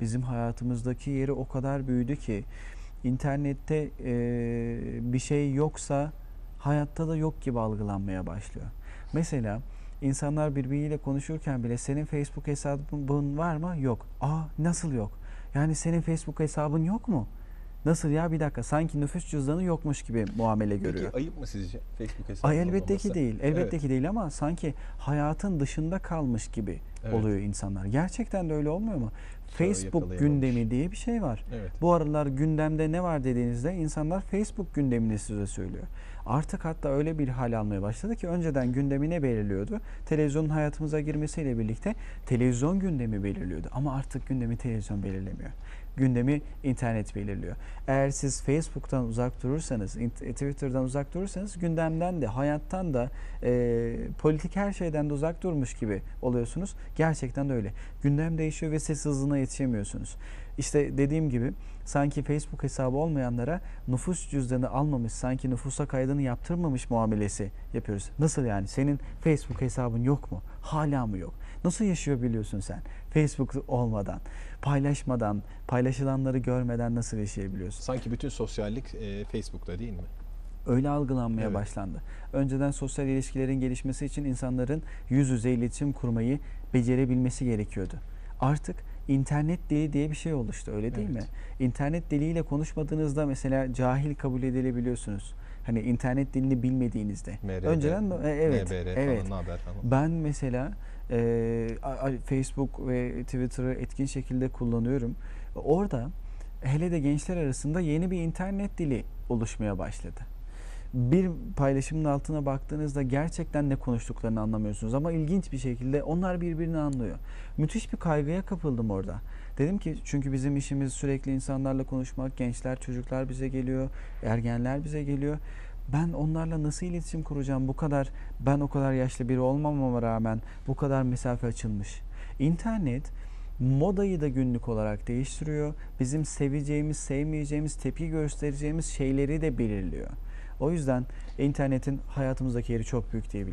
bizim hayatımızdaki yeri o kadar büyüdü ki internette e, bir şey yoksa hayatta da yok gibi algılanmaya başlıyor. Mesela insanlar birbiriyle konuşurken bile senin Facebook hesabın var mı? Yok. Aa nasıl yok? Yani senin Facebook hesabın yok mu? Nasıl ya bir dakika sanki nüfus cüzdanı yokmuş gibi muamele görüyor. Peki ayıp mı sizce Facebook hesabı Ay elbette olmaması? ki değil. Elbette Evet. ki değil ama sanki hayatın dışında kalmış gibi Evet. oluyor insanlar. Gerçekten de öyle olmuyor mu? Facebook gündemi diye bir şey var. Evet. Bu aralar gündemde ne var dediğinizde insanlar Facebook gündemini size söylüyor. Artık hatta öyle bir hal almaya başladı ki önceden gündemi ne belirliyordu? Televizyonun hayatımıza girmesiyle birlikte televizyon gündemi belirliyordu. Ama artık gündemi televizyon belirlemiyor. Gündemi internet belirliyor. Eğer siz Facebook'tan uzak durursanız, int- Twitter'dan uzak durursanız gündemden de, hayattan da, e, politik her şeyden de uzak durmuş gibi oluyorsunuz. Gerçekten de öyle. Gündem değişiyor ve siz hızına yetişemiyorsunuz. İşte dediğim gibi sanki Facebook hesabı olmayanlara nüfus cüzdanı almamış, sanki nüfusa kaydını yaptırmamış muamelesi yapıyoruz. Nasıl yani? Senin Facebook hesabın yok mu? Hala mı yok? Nasıl yaşıyor biliyorsun sen? Facebook olmadan, paylaşmadan, paylaşılanları görmeden nasıl yaşayabiliyorsun? Sanki bütün sosyallik e, Facebook'ta değil mi? Öyle algılanmaya Evet. başlandı. Önceden sosyal ilişkilerin gelişmesi için insanların yüz yüze iletişim kurmayı becerebilmesi gerekiyordu. Artık internet dili diye bir şey oluştu öyle değil Evet. mi? İnternet diliyle konuşmadığınızda mesela cahil kabul edilebiliyorsunuz. Hani internet dilini bilmediğinizde. MRB, Önceden e, evet. NBR evet. falan, haber falan. Ben mesela e, Facebook ve Twitter'ı etkin şekilde kullanıyorum. Orada hele de gençler arasında yeni bir internet dili oluşmaya başladı. Bir paylaşımın altına baktığınızda gerçekten ne konuştuklarını anlamıyorsunuz ama ilginç bir şekilde onlar birbirini anlıyor. Müthiş bir kaygıya kapıldım orada. Dedim ki çünkü bizim işimiz sürekli insanlarla konuşmak, gençler, çocuklar bize geliyor, ergenler bize geliyor. Ben onlarla nasıl iletişim kuracağım? Bu kadar ben o kadar yaşlı biri olmamama rağmen bu kadar mesafe açılmış. İnternet modayı da günlük olarak değiştiriyor. Bizim seveceğimiz, sevmeyeceğimiz, tepki göstereceğimiz şeyleri de belirliyor. O yüzden internetin hayatımızdaki yeri çok büyük diyebilirim.